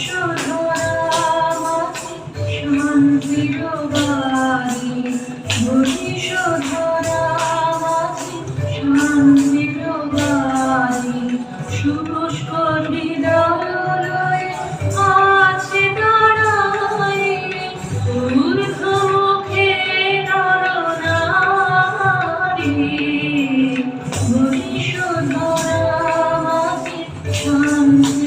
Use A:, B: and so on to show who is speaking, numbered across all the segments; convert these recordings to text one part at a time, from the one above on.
A: শুধু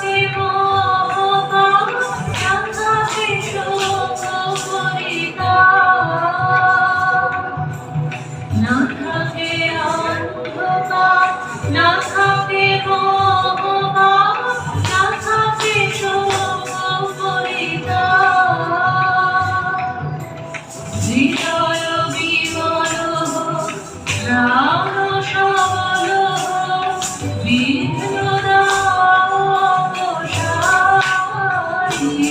A: see you.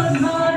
A: Lord, my